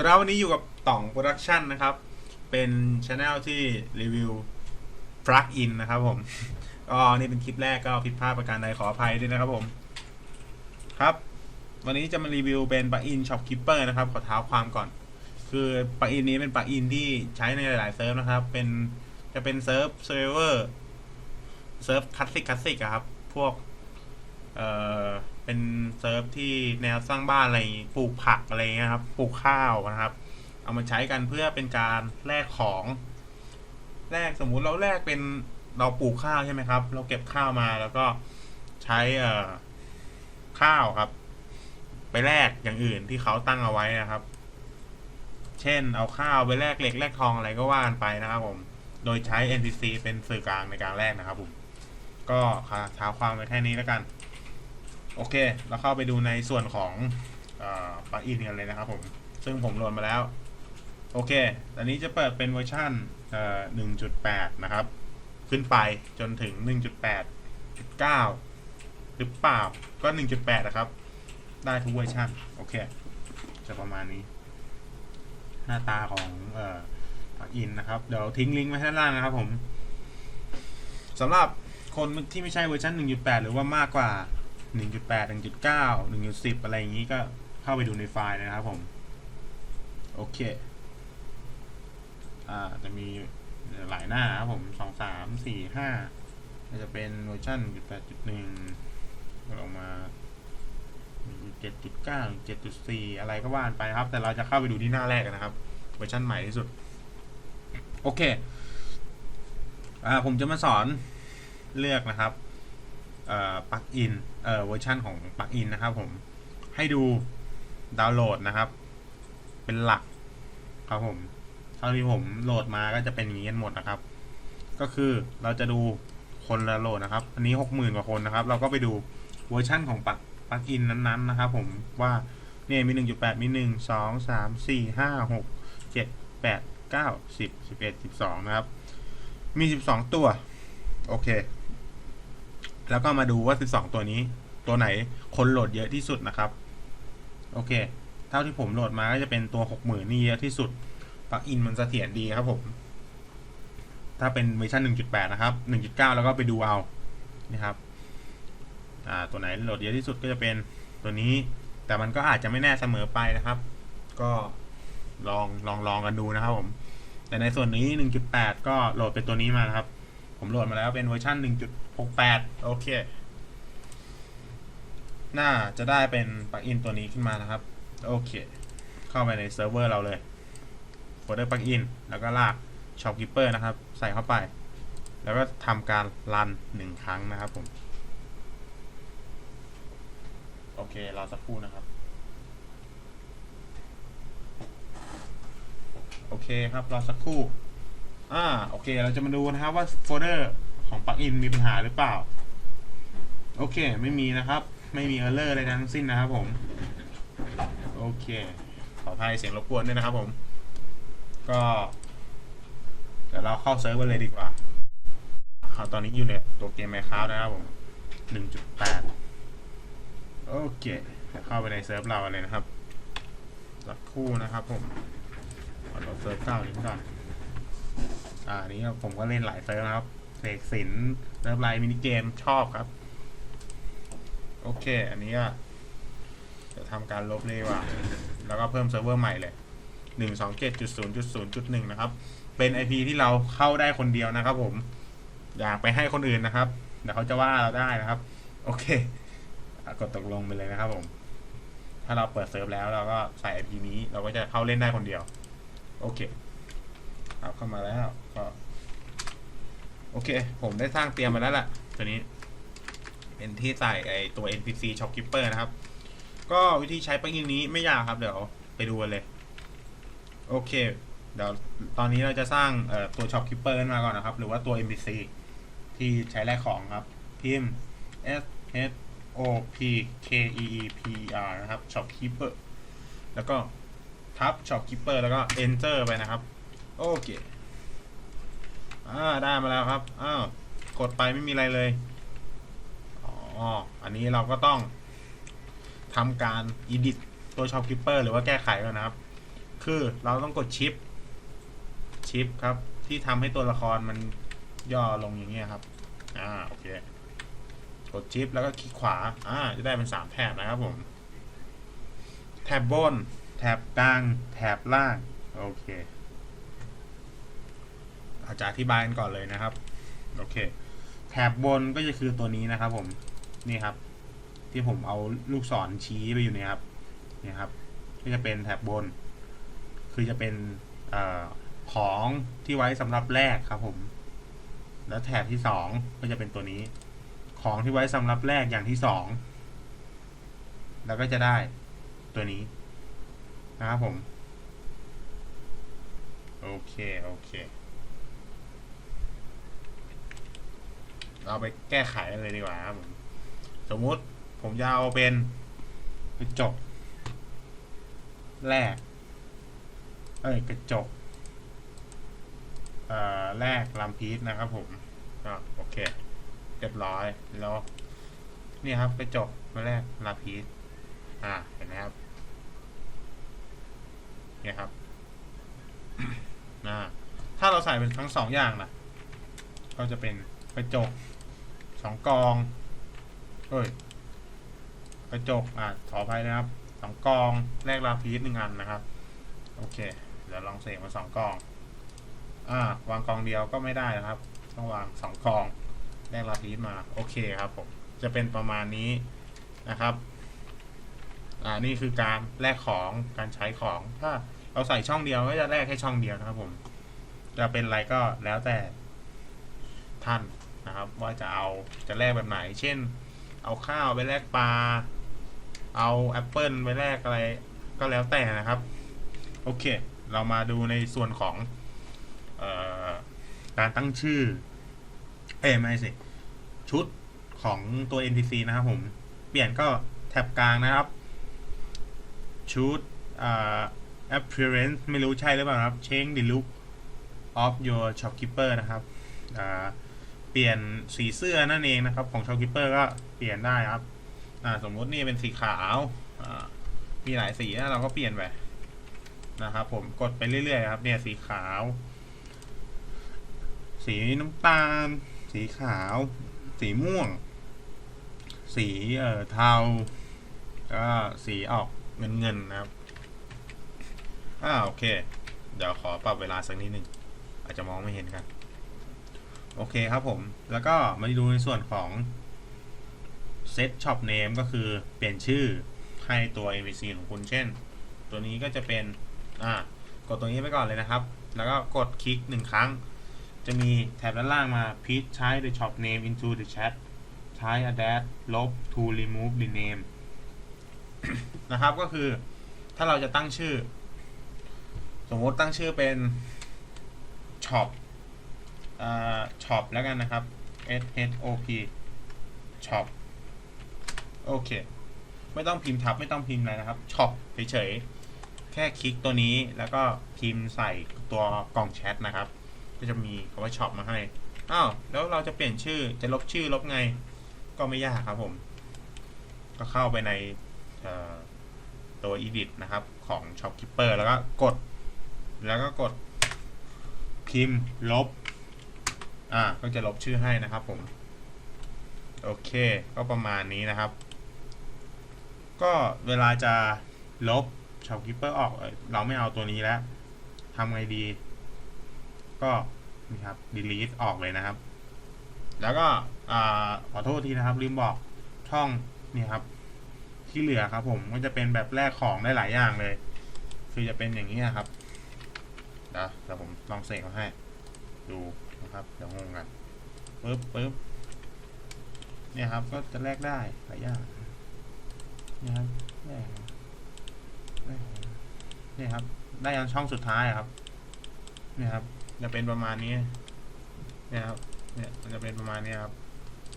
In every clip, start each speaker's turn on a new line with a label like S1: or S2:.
S1: สำหรับวันนี้อยู่กับต่องโปรดักชันนะครับ เป็นช anel ที่รีวิวปลั๊กอินนะครับผมก็นี่เป็นคลิปแรกก็ผิดพลาดประการใดขออภัยด้วยนะครับผม ครับ วันนี้จะมารีวิวเป็นปลั๊กอิน Shopkeeper นะครับ ขอเท้าความก่อน คือปลั๊กอินนี้เป็นปลั๊กอินที่ใช้ในหลายๆเซิร์ฟนะครับ เป็นจะเป็นเซิร์ฟเซิร์ฟเวอร์เซิร์ฟคลาสสิกคลาสสิกอะครับ พวกเอ่อ เป็นเซิร์ฟที่แนวสร้างบ้านอะไรปลูกผักอะไรเงี้ยครับ ปลูกข้าวนะครับ เอามาใช้กันเพื่อเป็นการแลกของแลกสมมุติเราแลกเป็นเราปลูกข้าวใช่ไหมครับ เราเก็บข้าวมาแล้วก็ใช้เอ่อข้าวครับ ไปแลกอย่างอื่นที่เขาตั้งเอาไว้นะครับ เช่น เอาข้าวไปแลกเหล็กแลกทองอะไรก็ว่ากันไปนะครับผม โดยใช้ NPC เป็นสื่อกลางในการแลกนะครับผม ก็ท้าความไว้แค่นี้แล้วกัน โอเค เราเข้าไปดูในส่วนของปลั๊กอินกันเลยนะครับผม ซึ่งผมโหลดมาแล้ว โอเคตอนนี้จะเปิดเป็นเวอร์ชันเอ่อ1.8 นะครับ ขึ้นไปจนถึง 1.8.9 หรือเปล่า ก็ 1.8 นะครับ ได้ทุกเวอร์ชันโอเค จะประมาณนี้ หน้าตาของอปลั๊กอินนะครับ เดี๋ยวทิ้งลิงก์ไว้ข้างล่างนะครับผมสำหรับคนที่ไม่ใช่เวอร์ชัน1.8 หรือว่ามากกว่า 1.8 1.9 1.10 อะไรอย่างนี้ก็เข้าไปดูในไฟล์นะครับผม โอเค อ่า จะมีหลายหน้าครับผม2 3 4 5ก็จะเป็นเวอร์ชัน1.8.1ลงมา7.9 7.4อะไรก็ว่านไปครับ แต่เราจะเข้าไปดูที่หน้าแรกกันนะครับ เวอร์ชันใหม่ที่สุด โอเค อ่าผมจะมาสอนเลือกนะครับ ปลั๊กอินเออเวอร์ชันของปลั๊กอินนะครับผมให้ดูดาวน์โหลดนะครับ เป็นหลักครับผมเท่าที่ผมโหลดมาก็จะเป็นอย่างนี้กันหมดนะครับ ก็คือเราจะดูคนละโหลดนะครับ อันนี้หกหมื่นกว่าคนนะครับ เราก็ไปดูเวอร์ชันของปลั๊กปลั๊กอินนั้นๆนะครับผมว่าเนี่ยมีหนึ่งจุดแปดมีหนึ่งสองสามสี่ห้าหกเจ็ดแปดเก้าสิบสิบเอ็ดสิบสองนะครับ มีสิบสองตัว โอเค แล้วก็มาดูว่า 12 ตัวนี้ ตัวไหนคนโหลดเยอะที่สุดนะครับ โอเค เท่าที่ผมโหลดมาก็จะเป็นตัว 60,000 นี่เยอะที่สุดปลั๊กอินมันเสถียรดีครับผม ถ้าเป็นเวอร์ชัน1.8 นะครับ 1.9 แล้วก็ไปดูเอานะครับอ่าตัวไหนโหลดเยอะที่สุดก็จะเป็นตัวนี้ แต่มันก็อาจจะไม่แน่เสมอไปนะครับ ก็ลองลองลองกันดูนะครับผม แต่ในส่วนนี้ 1.8 ก็โหลดเป็นตัวนี้มานะครับ ผมโหลดมาแล้วเป็นเวอร์ชัน1.68 โอเค น่าจะได้เป็นปลั๊กอินตัวนี้ขึ้นมานะครับ โอเค เข้าไปในเซิร์ฟเวอร์เราเลยโฟลเดอร์ปลั๊กอินแล้วก็ลาก Shopkeeper นะครับ ใส่เข้าไป แล้วก็ทำการรันหนึ่งครั้งนะครับผม โอเครอสักครู่นะครับ โอเคครับ รอสักครู่ อ่าโอเค เราจะมาดูนะครับว่าโฟลเดอร์ของปลั๊กอินมีปัญหาหรือเปล่า โอเค ไม่มีนะครับ ไม่มีเออร์เลอร์อะไรทั้งสิ้นนะครับผม โอเค ขออภัยเสียงรบกวนด้วยนะครับผม ก็เดี๋ยวเราเข้าเซิร์ฟกันเลยดีกว่าเอาตอนนี้อยู่ในตัวเกม Minecraft นะครับผม1.8โอเค เข้าไปในเซิร์ฟเราเลยนะครับสักคู่นะครับผมขอลดเซิร์ฟเก้านี้ก่อน อ่าอันนี้ผมก็เล่นหลายเซิร์ฟนะครับเสกสินเซิร์ฟไลน์มินิเกมชอบครับ โอเค อันนี้ก็จะทำการลบเลยว่ะแล้วก็เพิ่มเซิร์ฟเวอร์ใหม่เลยหนึ่งสองเจ็ดจุดศูนย์จุดศูนย์จุดหนึ่งนะครับ เป็น IP ที่เราเข้าได้คนเดียวนะครับ ผม อยากไปให้คนอื่นนะครับเดี๋ยวเขาจะว่าเราได้นะครับ โอเคกดตกลงไปเลยนะครับผม ถ้าเราเปิดเซิร์ฟแล้วเราก็ใส่ IP นี้เราก็จะเข้าเล่นได้คนเดียว โอเค เอาเข้ามาแล้วก็โอเค ผมได้สร้างเตรียมมาแล้วล่ะตัวนี้ เป็นที่ใส่ไอตัว NPC Shopkeeper นะครับ ก็วิธีใช้ปลั๊กอินนี้ไม่ยากครับ เดี๋ยวไปดูกันเลย โอเค เดี๋ยวตอนนี้เราจะสร้างตัว Shopkeeper ขึ้นมาก่อนนะครับ หรือว่าตัว NPC ที่ใช้แลกของครับ พิมพ์ S H O P K E E P R นะครับ Shopkeeper แล้วก็ทับ Shopkeeper แล้วก็ Enter ไปนะครับ โอเคอ่าได้มาแล้วครับอ้าวกดไปไม่มีอะไรเลยอ๋ออันนี้เราก็ต้องทำการ edit ตัว Shopkeeper หรือว่าแก้ไขก่อนนะครับ คือเราต้องกดชิป ชิปครับ ที่ทำให้ตัวละครมันย่อลงอย่างเงี้ยครับ อ่า โอเค กดชิปแล้วก็คลิกขวา อ่า จะได้เป็นสามแถบนะครับผม แถบบน แถบกลาง แถบล่าง โอเค เราจะอธิบายกันก่อนเลยนะครับ โอเค แถบบนก็จะคือตัวนี้นะครับ ผม นี่ครับ ที่ผมเอาลูกศรชี้ไปอยู่เนี่ยครับ เนี่ยครับ ก็จะเป็นแถบบน คือจะเป็นอของที่ไว้สำหรับแลกครับ ผม แล้วแถบที่สองก็จะเป็นตัวนี้ ของที่ไว้สำหรับแลกอย่างที่สอง แล้วก็จะได้ตัวนี้นะครับผม โอเค โอเค เราไปแก้ไขกันเลยดีกว่าครับผมสมมุติผมจะเอาเป็นกระจก แรก เอ้ยกระจกเอ่อแรกลำพีชนะครับผมอะโอเค เรียบร้อยแล้ว นี่ครับกระจกมาแรกลำพีชอ่าเห็นไหมครับเนี่ยครับอ่าถ้าเราใส่เป็นทั้งสองอย่างนะก็จะเป็นกระจก สองกองเอ้ยกระจกอะขออภัยนะครับสองกองแลกลาพีชหนึ่งอันนะครับ โอเค เดี๋ยวลองเสกมาสองกอง อ่าวางกองเดียวก็ไม่ได้นะครับ ต้องวางสองกองแลกลาพีชมา โอเคครับผม จะเป็นประมาณนี้นะครับ อ่า นี่คือการแลกของ การใช้ของ ถ้าเราใส่ช่องเดียวก็จะแลกแค่ช่องเดียวนะครับผม จะเป็นอะไรก็แล้วแต่ท่าน นะครับ ว่าจะเอาจะแลกแบบไหน เช่น เอาข้าวไปแลกปลา เอาแอปเปิลไปแลกอะไรก็แล้วแต่นะครับ โอเค เรามาดูในส่วนของออการตั้งชื่อ เอ้ไม่สิชุดของตัว NPC นะครับผม เปลี่ยนก็แท็บกลางนะครับ ชุด appearance ไม่รู้ใช่หรือเปล่าครับ change the look of your shopkeeper นะครับ เปลี่ยนสีเสื้อนั่นเองนะครับ ของ shopkeeper ก็เปลี่ยนได้ครับสมมุตินี่เป็นสีขาวมีหลายสีนะเราก็เปลี่ยนไปนะครับ ผมกดไปเรื่อยๆครับ เนี่ยสีขาว สีน้ำตาล สีขาว สีม่วง สีเอ่อเทาก็สีออกเงินเงินๆนะครับอ่าโอเค เดี๋ยวขอปรับเวลาสักนิดนึง อาจจะมองไม่เห็นกัน โอเคครับผม แล้วก็มาดูในส่วนของ Set Shop Name ก็คือเปลี่ยนชื่อให้ตัว NPC ของคุณเช่น ตัวนี้ก็จะเป็น อ่ากดตัวนี้ไปก่อนเลยนะครับ แล้วก็กดคลิกหนึ่งครั้ง จะมีแถบด้านล่างมา please type the shop name into the chat type a dash ลบ to remove the name นะครับก็คือถ้าเราจะตั้งชื่อ สมมติตั้งชื่อเป็น shop อ่า shop แล้วกันนะครับ s h o p shop โอเค ไม่ต้องพิมพ์ทับไม่ต้องพิมพ์อะไรนะครับช็อปเฉยๆ แค่คลิกตัวนี้แล้วก็พิมพ์ใส่ตัวกล่องแชทนะครับ ก็จะมีคำว่าช็อปมาให้ อ้าว แล้วเราจะเปลี่ยนชื่อจะลบชื่อลบไง ก็ไม่ยากครับผม ก็เข้าไปในตัว edit นะครับ ของ shopkeeper แล้วก็กด แล้วก็กดพิมพ์ลบ อ่าก็จะลบชื่อให้นะครับผม โอเค ก็ประมาณนี้นะครับ ก็เวลาจะลบ shopkeeper ออกเอ้ยเราไม่เอาตัวนี้แล้วทำไงดี ก็นี่ครับ delete ออกเลยนะครับ แล้วก็อ่าขอโทษทีนะครับ ลืมบอกช่องนี่ครับ ที่เหลือครับผมก็จะเป็นแบบแรกของได้หลายอย่างเลย คือจะเป็นอย่างนี้นะครับเดี๋ยวเดี๋ยวผมลองเสกมาให้ ดู นะครับเดี๋ยวงงกันปึ๊บปึ๊บเนี่ยครับก็จะแลกได้หลายอย่างเนี่ยครับแลกแลกเนี่ยครับ ได้ยันช่องสุดท้ายครับเนี่ยครับ จะเป็นประมาณนี้เนี่ยครับเนี่ยมันจะเป็นประมาณนี้ครับ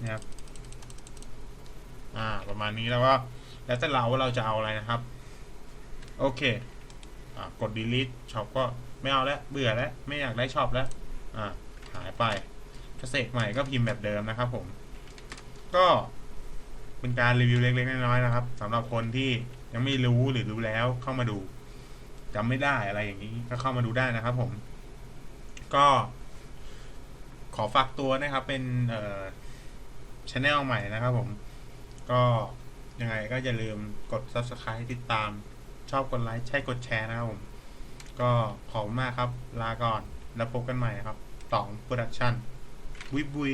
S1: เนี่ยครับ อ่า ประมาณนี้แล้วก็แล้วแต่เราว่าเราจะเอาอะไรนะครับ โอเคอ่ากด delete ช็อปก็ไม่เอาแล้วเบื่อแล้วไม่อยากได้ช็อปแล้วอ่า หายไปถ้าเสกใหม่ก็พิมพ์แบบเดิมนะครับผม ก็เป็นการรีวิวเล็กๆน้อยๆนะครับสำหรับคนที่ยังไม่รู้หรือรู้แล้วเข้ามาดูจำไม่ได้อะไรอย่างนี้ก็เข้ามาดูได้นะครับ ผม ก็ ขอฝากตัวนะครับ เป็นเอ่อชแนลใหม่นะครับ ผม ก็ยังไงก็อย่าลืมกด subscribe ติดตาม ชอบกดไลค์ใช่กดแชร์นะครับผม ก็ขอบคุณมากครับ ลาก่อนแล้วพบกันใหม่ครับ ต่องโปรดักชั่น วิบบุย